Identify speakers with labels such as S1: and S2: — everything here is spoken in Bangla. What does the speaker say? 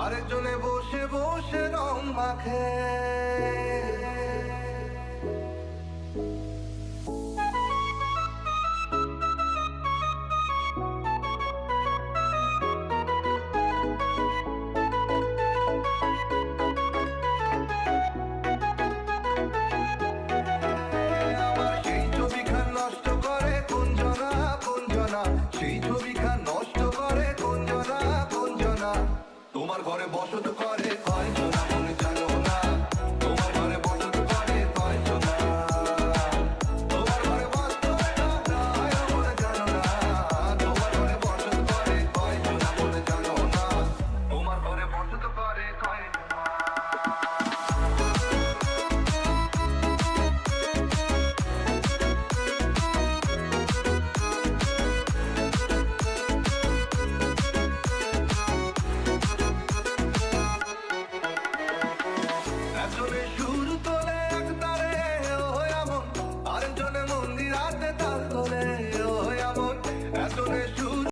S1: আরেকজনে বসে বসে রং মাখে। সেই ছবিখান নষ্ট করে কোন জনা কোন জনা তোমার ঘরে বসত করে কয়জন